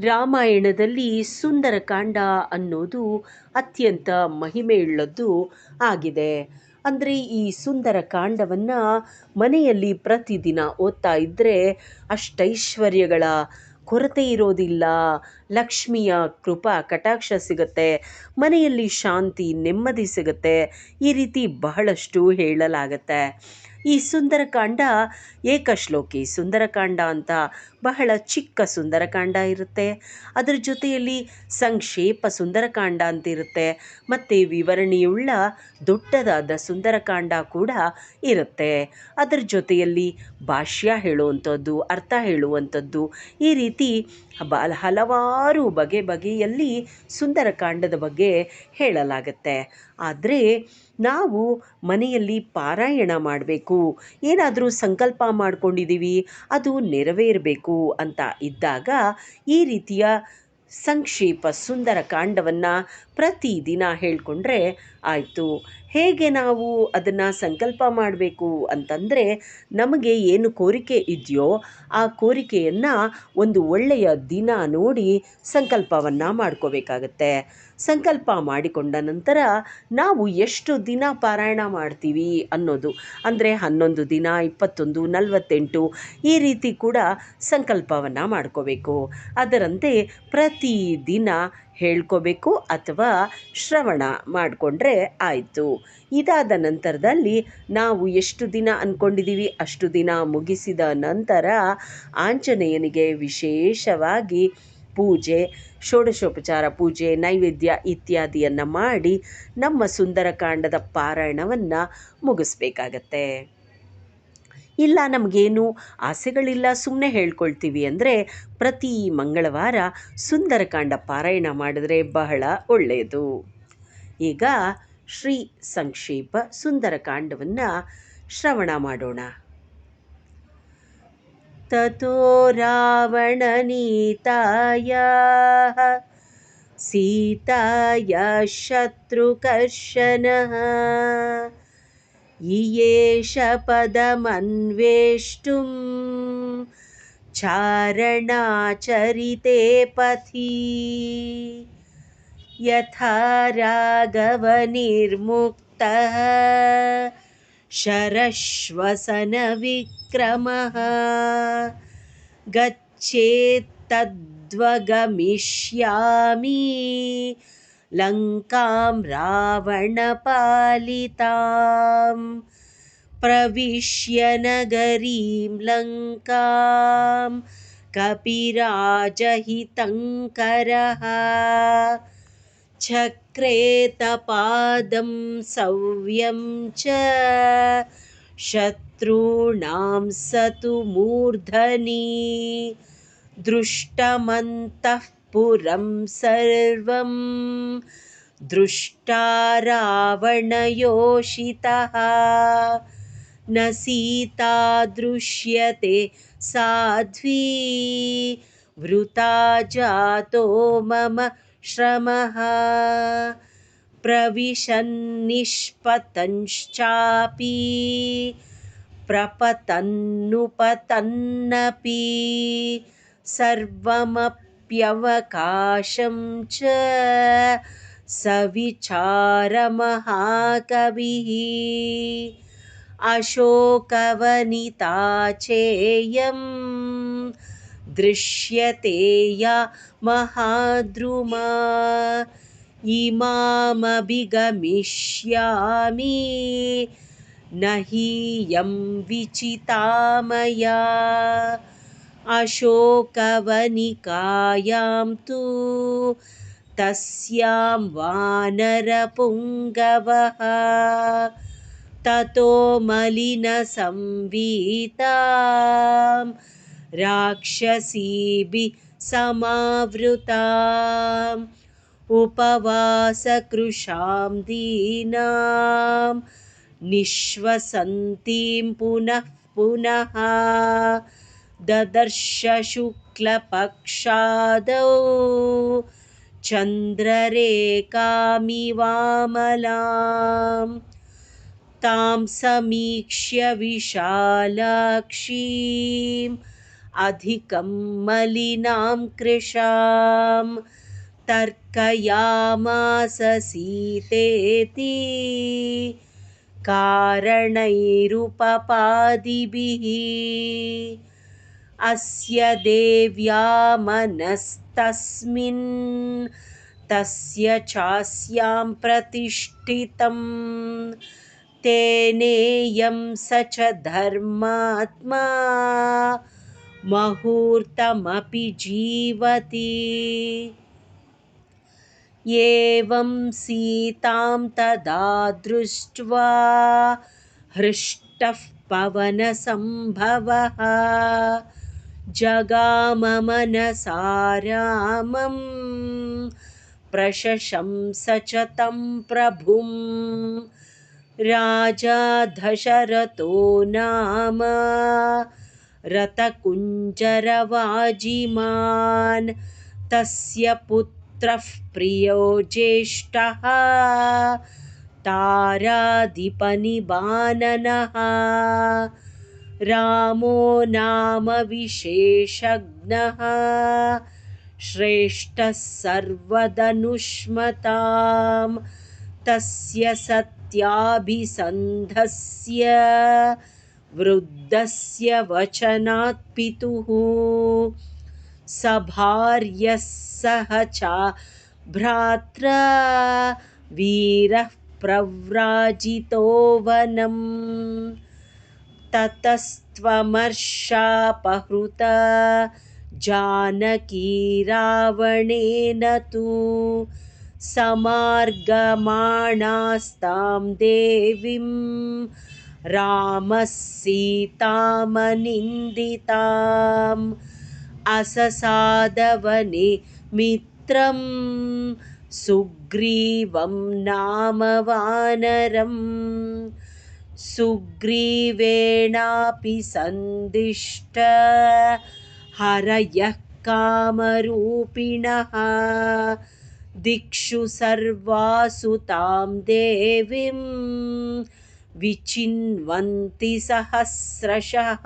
ರಾಮಾಯಣದಲ್ಲಿ ಸುಂದರಕಾಂಡ ಅನ್ನೋದು ಅತ್ಯಂತ ಮಹಿಮೆಯುಳ್ಳದ್ದು ಆಗಿದೆ. ಅಂದರೆ ಈ ಸುಂದರಕಾಂಡವನ್ನು ಮನೆಯಲ್ಲಿ ಪ್ರತಿದಿನ ಓದ್ತಾ ಇದ್ದರೆ ಅಷ್ಟೈಶ್ವರ್ಯಗಳ ಕೊರತೆ ಇರೋದಿಲ್ಲ. ಲಕ್ಷ್ಮಿಯ ಕೃಪಾ ಕಟಾಕ್ಷ ಸಿಗುತ್ತೆ. ಮನೆಯಲ್ಲಿ ಶಾಂತಿ ನೆಮ್ಮದಿ ಸಿಗುತ್ತೆ. ಈ ರೀತಿ ಬಹಳಷ್ಟು ಹೇಳಲಾಗತ್ತೆ. ಈ ಸುಂದರಕಾಂಡ ಏಕಶ್ಲೋಕಿ. ಸುಂದರಕಾಂಡ ಅಂತ ಬಹಳ ಚಿಕ್ಕ ಸುಂದರಕಾಂಡ ಇರುತ್ತೆ. ಅದರ ಜೊತೆಯಲ್ಲಿ ಸಂಕ್ಷೇಪ ಸುಂದರಕಾಂಡ ಅಂತ ಇರುತ್ತೆ. ಮತ್ತು ವಿವರಣೆಯುಳ್ಳ ದೊಡ್ಡದಾದ ಸುಂದರಕಾಂಡ ಕೂಡ ಇರುತ್ತೆ. ಅದರ ಜೊತೆಯಲ್ಲಿ ಭಾಷ್ಯ ಹೇಳುವಂಥದ್ದು, ಅರ್ಥ ಹೇಳುವಂಥದ್ದು, ಈ ರೀತಿ ಬ ಹಲವಾರು ಬಗೆ ಬಗೆಯಲ್ಲಿ ಸುಂದರಕಾಂಡದ ಬಗ್ಗೆ ಹೇಳಲಾಗುತ್ತೆ. ಆದರೆ ನಾವು ಮನೆಯಲ್ಲಿ ಪಾರಾಯಣ ಮಾಡಬೇಕು. ಏನಾದರೂ ಸಂಕಲ್ಪ ಮಾಡ್ಕೊಂಡಿದ್ದೀವಿ ಅದು ನೆರವೇರಬೇಕು ಅಂತ ಇದ್ದಾಗ ಈ ರೀತಿಯ ಸಂಕ್ಷೇಪ ಸುಂದರ ಕಾಂಡವನ್ನು ಪ್ರತಿದಿನ ಹೇಳಿಕೊಂಡ್ರೆ ಆಯಿತು. ಹೇಗೆ ನಾವು ಅದನ್ನು ಸಂಕಲ್ಪ ಮಾಡಬೇಕು ಅಂತಂದರೆ ನಮಗೆ ಏನು ಕೋರಿಕೆ ಇದೆಯೋ ಆ ಕೋರಿಕೆಯನ್ನು ಒಂದು ಒಳ್ಳೆಯ ದಿನ ನೋಡಿ ಸಂಕಲ್ಪವನ್ನು ಮಾಡ್ಕೋಬೇಕಾಗತ್ತೆ. ಸಂಕಲ್ಪ ಮಾಡಿಕೊಂಡ ನಂತರ ನಾವು ಎಷ್ಟು ದಿನ ಪಾರಾಯಣ ಮಾಡ್ತೀವಿ ಅನ್ನೋದು, ಅಂದರೆ ಹನ್ನೊಂದು ದಿನ, ಇಪ್ಪತ್ತೊಂದು, ನಲವತ್ತೆಂಟು, ಈ ರೀತಿ ಕೂಡ ಸಂಕಲ್ಪವನ್ನು ಮಾಡ್ಕೋಬೇಕು. ಅದರಂತೆ ಪ್ರತಿ ದಿನ ಹೇಳ್ಕೋಬೇಕು ಅಥವಾ ಶ್ರವಣ ಮಾಡಿಕೊಂಡ್ರೆ ಆಯಿತು. ಇದಾದ ನಂತರದಲ್ಲಿ ನಾವು ಎಷ್ಟು ದಿನ ಅಂದ್ಕೊಂಡಿದ್ದೀವಿ ಅಷ್ಟು ದಿನ ಮುಗಿಸಿದ ನಂತರ ಆಂಜನೇಯನಿಗೆ ವಿಶೇಷವಾಗಿ ಪೂಜೆ, ಷೋಡಶೋಪಚಾರ ಪೂಜೆ, ನೈವೇದ್ಯ ಇತ್ಯಾದಿಯನ್ನು ಮಾಡಿ ನಮ್ಮ ಸುಂದರಕಾಂಡದ ಪಾರಾಯಣವನ್ನು ಮುಗಿಸ್ಬೇಕಾಗತ್ತೆ. ಇಲ್ಲ, ನಮಗೇನು ಆಸೆಗಳಿಲ್ಲ ಸುಮ್ಮನೆ ಹೇಳ್ಕೊಳ್ತೀವಿ ಅಂದರೆ ಪ್ರತಿ ಮಂಗಳವಾರ ಸುಂದರಕಾಂಡ ಪಾರಾಯಣ ಮಾಡಿದ್ರೆ ಬಹಳ ಒಳ್ಳೆಯದು ಈಗ ಶ್ರೀ ಸಂಕ್ಷೇಪ ಸುಂದರಕಾಂಡವನ್ನು ಶ್ರವಣ ಮಾಡೋಣ. ರಾವಣನೀತಾಯ ಸೀತಾಯ ಶತ್ರುಕರ್ಷನಃ. इयेष पदमन्वेष्टुं चारणाचरिते पथि। यथा राघवनिर्मुक्तः। शरश्वसनविक्रमः। गच्छेत्तद्वगमिष्यामि लङ्कां रावणपालितां प्रविश्य नगरीं लङ्कां कपिराजहितङ्करः। चक्रेतपादं सव्यं च शत्रूणां स तु मूर्धनि। दृष्टमन्तः पुरं सर्वं। दृष्टा रावणयोषितः। न सीता दृश्यते साध्वी। वृथा जातो मम श्रमः। प्रविशन्निष्पतंश्चापि। प्रपतन्नुपतन्नपि सर्वमप्यवकाशं च सविचारमहाकविः। अशोकवनिता चेयं दृश्यते या महाद्रुमा। इमामभिगमिष्यामि न हीयं विचिता मया अशोकवनिकायां तु तस्यां वानरपुङ्गवः। ततो मलिनसंवीतां राक्षसीभिः समावृताम्। उपवासकृशां दीनां निःश्वसन्तीं पुनः पुनः ददर्श शुक्लपक्षादौ चन्द्ररेखामिवामलां तां समीक्ष्य विशालाक्षीं अधिकं मलिनां कृशां। तर्कयामास सीतेति। कारणैरुपपादिभिः अस्य देव्या मनस्तस्मिन् तस्य चास्यां प्रतिष्ठितम् तेनेयं स च धर्मात्मा मुहूर्तमपि जीवति। एवं सीतां तदा दृष्ट्वा हृष्टः पवनसम्भवः जगाममनसा रामं प्रशशंस च तं प्रभुम् राजा दशरथो नाम रतकुञ्जरवाजिमान् तस्य पुत्रः प्रियो ज्येष्ठः ताराधिपनिबाननः रामो नाम विशेषज्ञः। श्रेष्ठः सर्वदनुष्मतां तस्य सत् त्याभिसन्धस्य वृद्धस्य वचनात् पितुः। सभार्यः सह च भ्रात्रा। वीरः प्रव्राजितो वनम् ततस्त्वमर्षापहृत जानकी रावणेन तु समार्गमाणास्तां देवीं रामः सीतामनिन्दिताम् अससादवने मित्रं सुग्रीवं नाम वानरं सुग्रीवेणापि सन्दिष्ट। हरयः कामरूपिणः। दिक्षु सर्वासु तां देवीं विचिन्वन्ति सहस्रशः।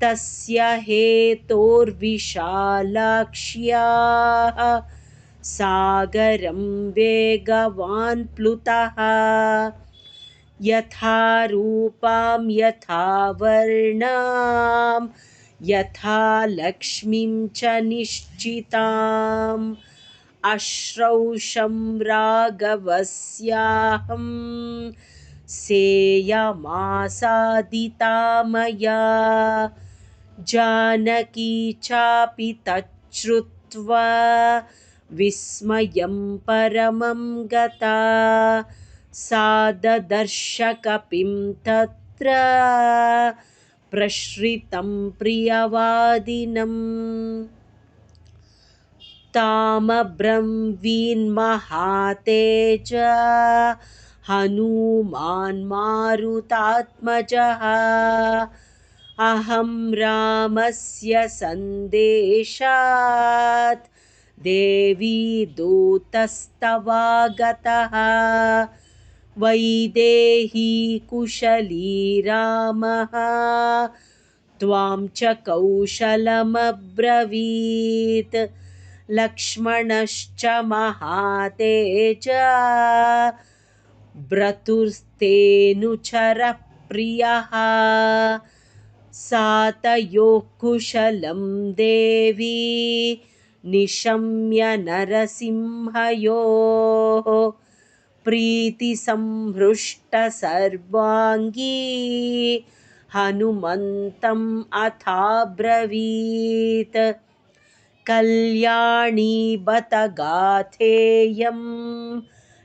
तस्य हेतोर्विशालाक्ष्याः। सागरं वेगवान् प्लुतः यथा रूपां यथा वर्णां यथा लक्ष्मीं च निश्चिताम् अश्रौषं राघवस्याहं सेयमासादिता मया जानकी चापि तच्छ्रुत्वा विस्मयं परमं गता सा ददर्शकपिं तत्र प्रश्रितं प्रियवादिनम् तामब्रंवीन्महातेज हनूमान्मारुतात्मजः। अहं रामस्य सन्देशात् देवी दूतस्तवागतः वैदेही कुशली रामः। त्वां च कौशलमब्रवीत्। लक्ष्मणश्च महातेज। भ्रतुस्तेऽनुचरप्रियः सातयोः कुशलं देवी। निशम्य नरसिंहयोः प्रीतिसंहृष्टसर्वाङ्गी हनुमन्तम् अथाब्रवीत्। कल्याणी बत गाथेयं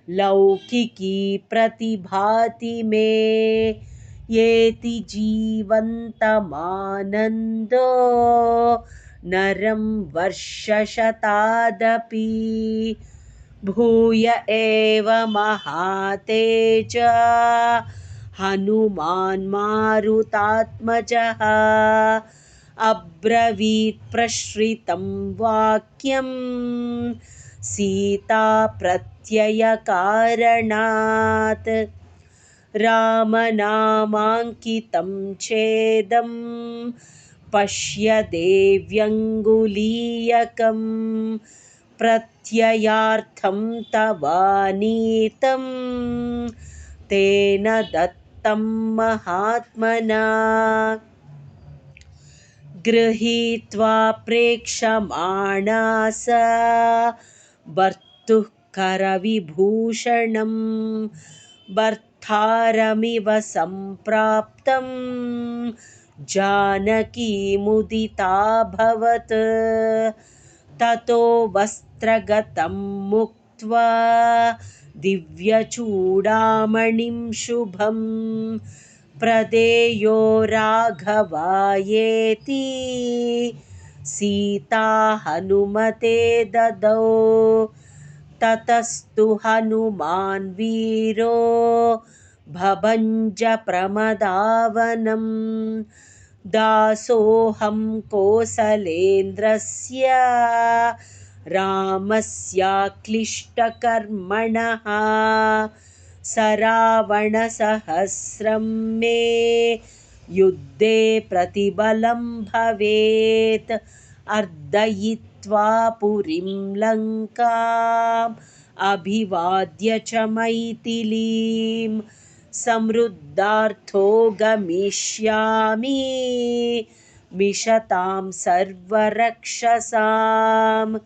लौकिकी प्रतिभाति मे येति जीवन्तमानन्दो नरं वर्षशतादपि भूय एव महातेज हनुमान्मारुतात्मजः अब्रवीत्प्रश्रितं वाक्यं सीताप्रत्ययकारणात् रामनामाङ्कितं चेदं पश्य देव्यङ्गुलीयकं प्रत्ययार्थं तवानीतं तेन दत्तं महात्मना। गृहीत्वा प्रेक्षमाणा सा भर्तुः करविभूषणं भर्तारमिव सम्प्राप्तं जानकीमुदिताभवत् ततो वस्त्रगतं मुक्त्वा दिव्यचूडामणिं शुभम् प्रदेयो राघवायेति। सीता हनुमते ददौ ततस्तु हनुमान् वीरो भभञ्जप्रमदावनं दासोऽहं कोसलेन्द्रस्य रामस्याक्लिष्टकर्मणः स रावणसहस्रं मे युद्धे प्रतिबलं भवेत्। अर्दयित्वा पुरीं लङ्काम् अभिवाद्य च मैथिलीं समृद्धार्थो गमिष्यामि। मिषतां सर्वरक्षसां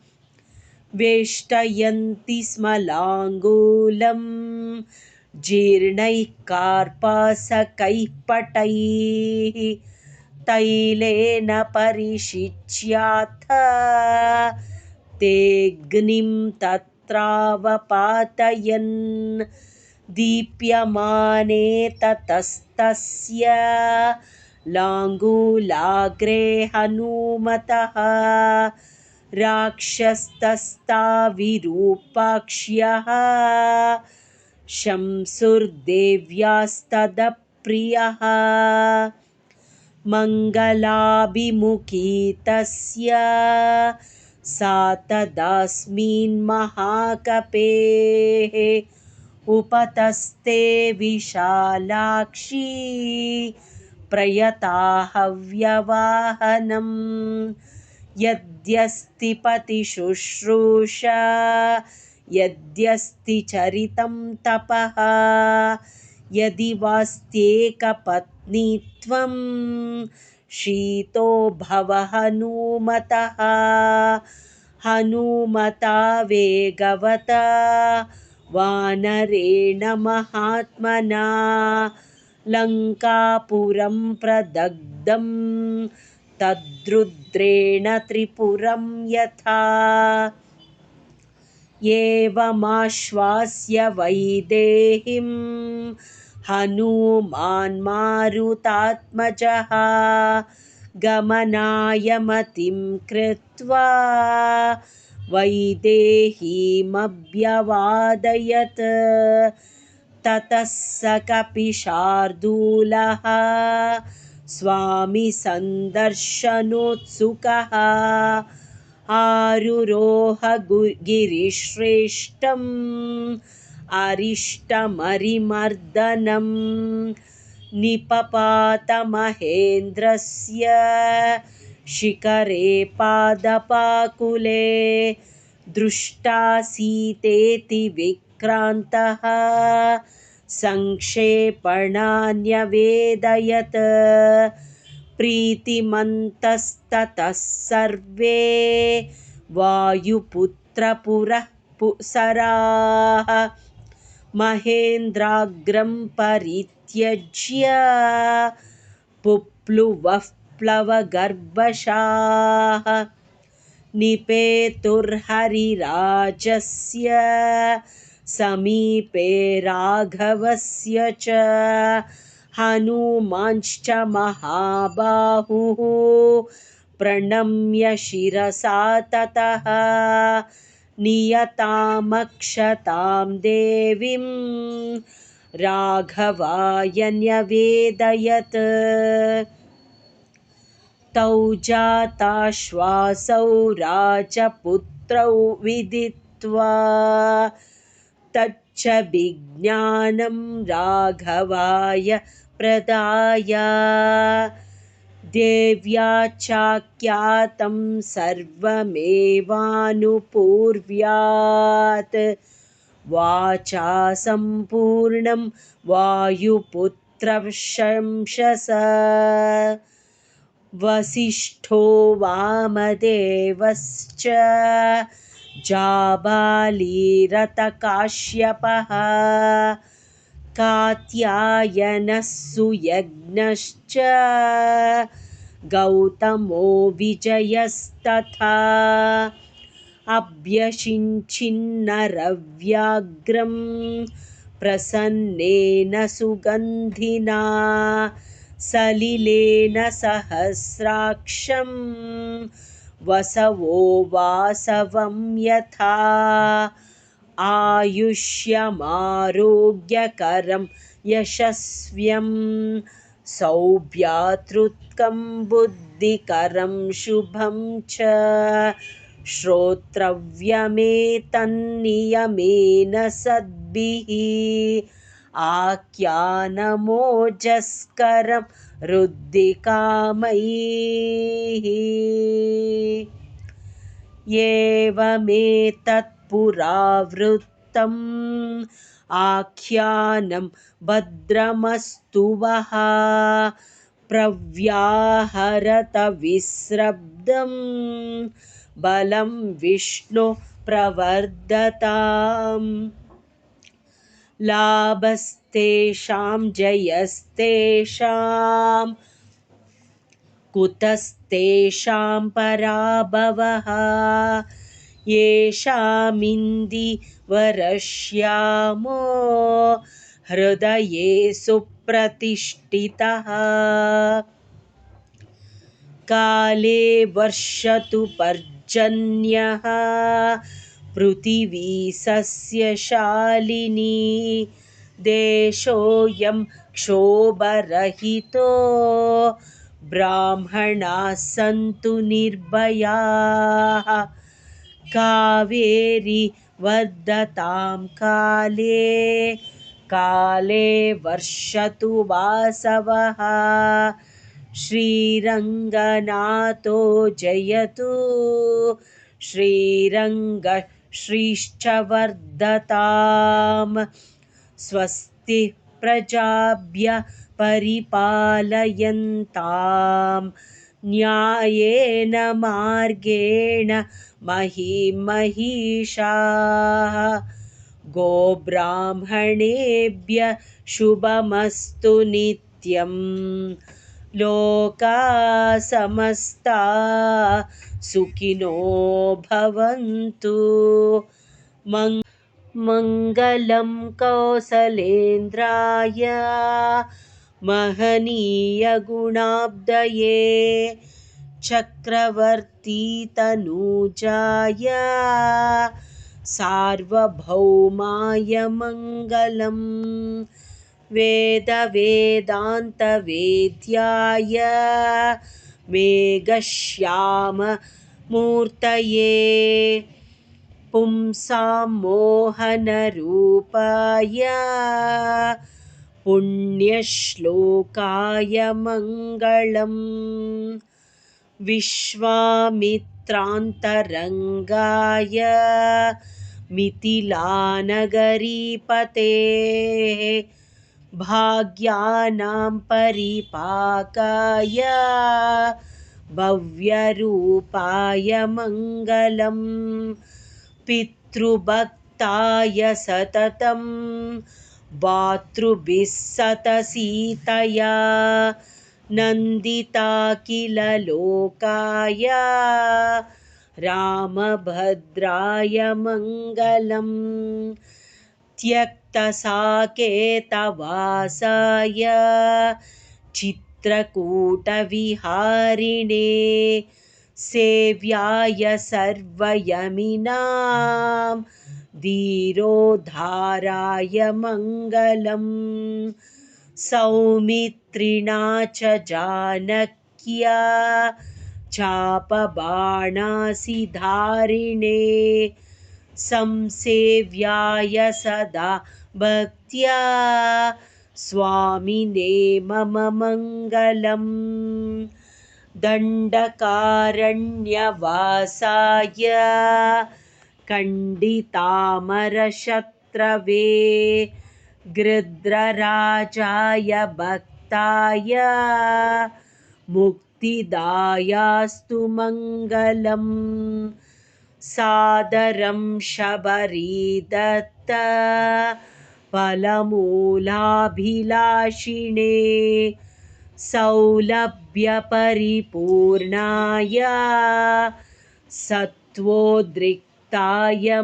वेष्टयन्ति स्म लाङ्गूलम् जीर्णैः कार्पासकैः पटैः। तैलेन परिशिच्याथ। तेऽग्निं तत्रावपातयन् दीप्यमाने ततस्तस्य लाङ्गूलाग्रे हनूमतः। राक्षस्तस्ताविरूपाक्ष्यः शंसुर्देव्यास्तदप्रियः। मङ्गलाभिमुखी तस्य सा तदास्मिन्महाकपेः उपतस्ते विशालाक्षी प्रयताहव्यवाहनं यद्यस्ति पतिशुश्रूषा यद्यस्ति चरितं तपः यदि वास्त्येकपत्नीत्वं शीतो भव हनूमतः हनूमता वेगवता वानरेण महात्मना। लङ्कापुरं प्रदग्धं तद्रुद्रेण त्रिपुरं यथा। एवमाश्वास्य वैदेहीं हनूमान्मारुतात्मजः गमनायमतिं कृत्वा वैदेहीमभ्यवादयत् ततः स कपिशार्दूलः स्वामिसन्दर्शनोत्सुकः। आरुरोह गिरिश्रेष्ठम् अरिष्टमरिमर्दनं। निपपातमहेन्द्रस्य शिखरे पादपाकुले दृष्टासीतेति विक्रान्तः। सङ्क्षेपणान्यवेदयत् प्रीतिमन्तस्ततः सर्वे। वायुपुत्रपुरः पुसराः। महेन्द्राग्रं परित्यज्य। पुप्लुवः प्लवगर्भशाः निपेतुर्हरिराजस्य समीपे राघवस्य च हनूमांश्च महाबाहुः प्रणम्य शिरसा ततः नियतामक्षतां देवीं राघवाय न्यवेदयत् तौ जाताश्वासौ राजपुत्रौ विदित्वा। तच्च विज्ञानं राघवाय प्रदाय। देव्या चाख्यातं सर्वमेवानुपूर्व्यात्। वाचा सम्पूर्णं वायुपुत्रशंशस वसिष्ठो वामदेवश्च। जाबालीरतकाश्यपः कात्यायनः सुयज्ञश्च गौतमो विजयस्तथा। अभ्यषिञ्चिन्नरव्याघ्रं प्रसन्नेन सुगन्धिना सलिलेन सहस्राक्षं वसवो वासवं यथा। आयुष्यमारोग्यकरं यशस्व्यं सौभ्यातृत्कं बुद्धिकरं शुभं च। श्रोत्रव्यमेतन्नियमेन सद्भिः आख्यानमोजस्करं रुद्धिकामैः एवमेतत्पुरावृत्तम् आख्यानं भद्रमस्तु वः। प्रव्याहरतविस्रब्धं बलं विष्णु प्रवर्धताम् लाभस्तेषां जयस्तेषां कुतस्तेषां पराभवः येषामिन्दिवरश्यामो हृदये सुप्रतिष्ठितः। काले वर्षतु पर्जन्यः पृथिवी सस्यशालिनी देशोऽयं क्षोभरहितो। ब्राह्मणाः सन्तु निर्भयाः। कावेरी वर्धतां काले काले वर्षतु वासवः। श्रीरङ्गनाथो जयतु। श्रीरङ्ग श्रीश्च वर्धतां स्वस्ति प्रजाभ्य परिपालयन्तां न्यायेन मार्गेण महिमहिषाः गोब्राह्मणेभ्य शुभमस्तु नित्यं लोका समस्ता सुखिनो भवन्तु मङ्गलं कौसलेन्द्राय महनीयगुणाब्दये चक्रवर्तीतनूजाय सार्वभौमाय मङ्गलम् वेदवेदान्तवेद्याय मेघश्याममूर्तये पुंसां मोहनरूपाय पुण्यश्लोकाय मङ्गलम्। विश्वामित्रान्तरङ्गाय मिथिलानगरीपते भाग्यानां परिपाकाय भव्यरूपाय मङ्गलम् पितृभक्ताय सततं भातृभिः सतसीतया नन्दिता किल लोकाय रामभद्राय मङ्गलम् त्यक्तसाकेतवासाय चित्रकूटविहारिणे सेव्याय सर्वयमिनां। धीरोद्धाराय मङ्गलम् सौमित्रिणा च जानक्या। चापबाणासिधारिणे संसेव्याय सदा भक्त्या। स्वामिने मम मङ्गलम्। दण्डकारण्यवासाय। खण्डितामरशत्रवे। गृध्रराजाय भक्ताय। मुक्तिदायास्तु मङ्गलम् सादरं शबरीदत्त फलमूलाभिलाषिणे सौलभ्यपरिपूर्णाय सत्त्वोद्रिक्ताय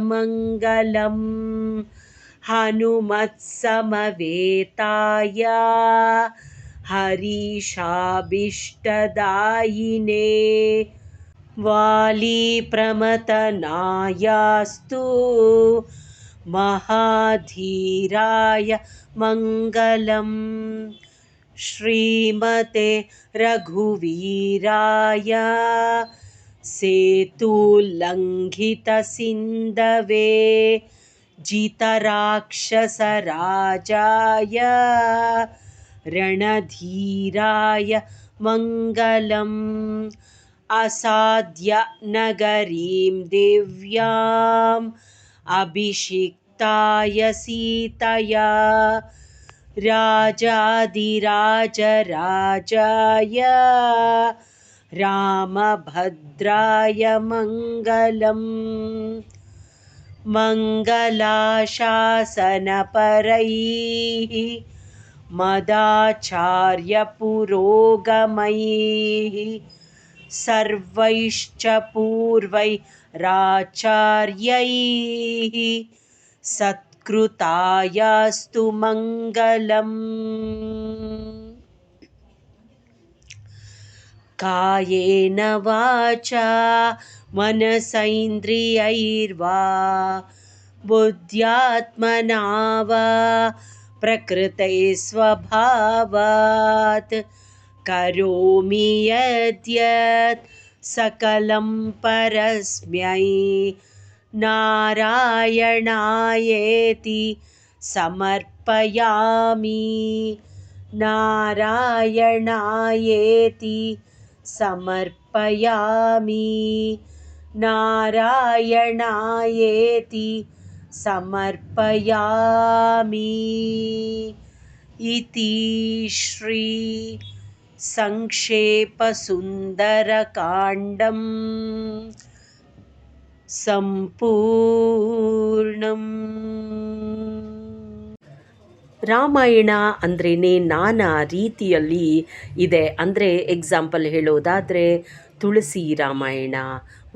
मङ्गलम् हनुमत्समवेताय हरीशाभीष्टदायिने वालीप्रमथनायास्तु महाधीराय मङ्गलम्। श्रीमते रघुवीराय। सेतुल्लङ्घितसिन्धवे जितराक्षसराजाय। रणधीराय मङ्गलम् असाध्यनगरीं देव्याम् अभिषिक्ताय सीतया। राजाधिराजराजाय। रामभद्राय मङ्गलम् मङ्गलाशासनपरैः मदाचार्यपुरोगमैः सर्वैश्च पूर्वैराचार्यैः सत्कृतायास्तु मङ्गलम्। कायेन वाचा मनसैन्द्रियैर्वा बुद्ध्यात्मना वा प्रकृते स्वभावात् करोमि यद्यत् सकलं परस्मै नारायणायेति समर्पयामि। नारायणायेति समर्पयामि। नारायणायेति समर्पयामि। इति श्री संक्षेपसुन्दरकाण्डं ಸಂಪೂರ್ಣಂ ರಾಮಾಯಣ ಅಂದ್ರೇ ನಾನಾ ರೀತಿಯಲ್ಲಿ ಇದೆ ಅಂದರೆ ಎಕ್ಸಾಂಪಲ್ ಹೇಳೋದಾದರೆ ತುಳಸಿ ರಾಮಾಯಣ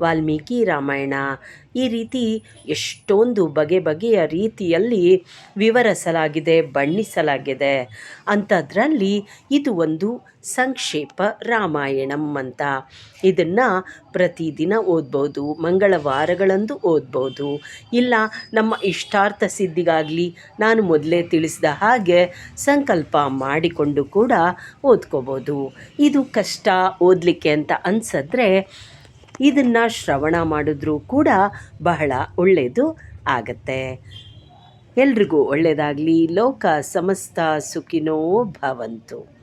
ವಾಲ್ಮೀಕಿ ರಾಮಾಯಣ. ಈ ರೀತಿ ಎಷ್ಟೊಂದು ಬಗೆ ಬಗೆಯ ರೀತಿಯಲ್ಲಿ ವಿವರಿಸಲಾಗಿದೆ, ಬಣ್ಣಿಸಲಾಗಿದೆ. ಅಂಥದ್ರಲ್ಲಿ ಇದು ಒಂದು ಸಂಕ್ಷೇಪ ರಾಮಾಯಣಂ ಅಂತ. ಇದನ್ನು ಪ್ರತಿದಿನ ಓದ್ಬೋದು, ಮಂಗಳವಾರಗಳಂದು ಓದ್ಬೋದು. ಇಲ್ಲ, ನಮ್ಮ ಇಷ್ಟಾರ್ಥ ಸಿದ್ಧಿಗಾಗಲಿ ನಾನು ಮೊದಲೇ ತಿಳಿಸಿದ ಹಾಗೆ ಸಂಕಲ್ಪ ಮಾಡಿಕೊಂಡು ಕೂಡ ಓದ್ಕೋಬೋದು. ಇದು ಕಷ್ಟ ಓದಲಿಕ್ಕೆ ಅಂತ ಅನ್ಸಿದ್ರೆ ಇದನ್ನು ಶ್ರವಣ ಮಾಡಿದ್ರೂ ಕೂಡ ಬಹಳ ಒಳ್ಳೆಯದು ಆಗತ್ತೆ. ಎಲ್ರಿಗೂ ಒಳ್ಳೆಯದಾಗಲಿ ಲೋಕ ಸಮಸ್ತ ಸುಖಿನೋ ಭವಂತು.